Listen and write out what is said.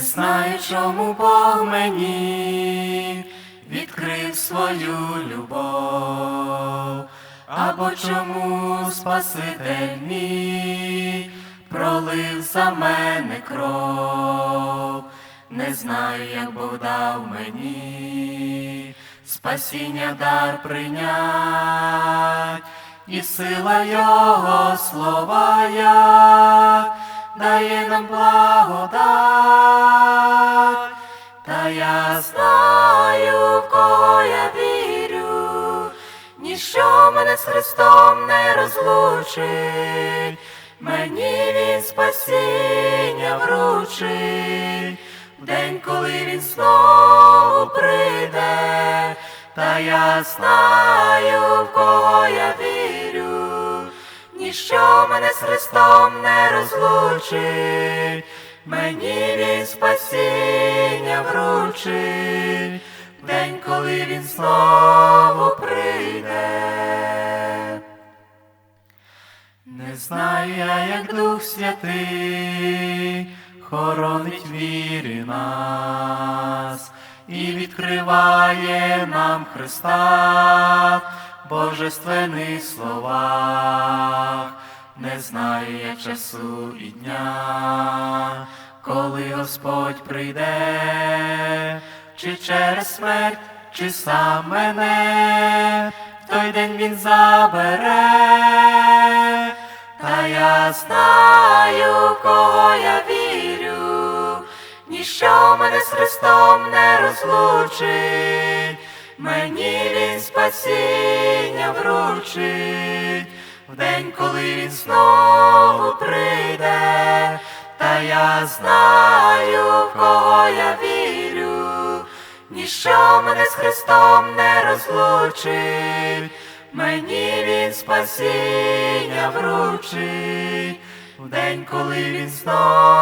знаю, чому Бог мені відкрив свою любов, або чому Спаситель мій пролив за мене кров, не знаю, як Бог дав мені спасіння дар прийнять, і сила Його слова як дає нам благодать, мене з Христом не розлучить, мені він спасіння вручить, день, коли він знову прийде, та я знаю, в кого я вірю, ніщо мене з Христом не розлучить, мені він спасіння вручить, день, коли він знову Не знаю я, як Дух Святий хоронить віри нас і відкриває нам Христа в божественних словах. Не знаю я часу і дня, коли Господь прийде, чи через смерть, чи сам мене, в той день він забере. Я знаю, кого я вірю, ніщо мене з Христом не розлучить, мені він спасіння вручить, в день, коли він знову прийде, та я знаю, кого я вірю, ніщо мене з Христом не розлучить, мені він спасіння вручить, в день, коли він прийде.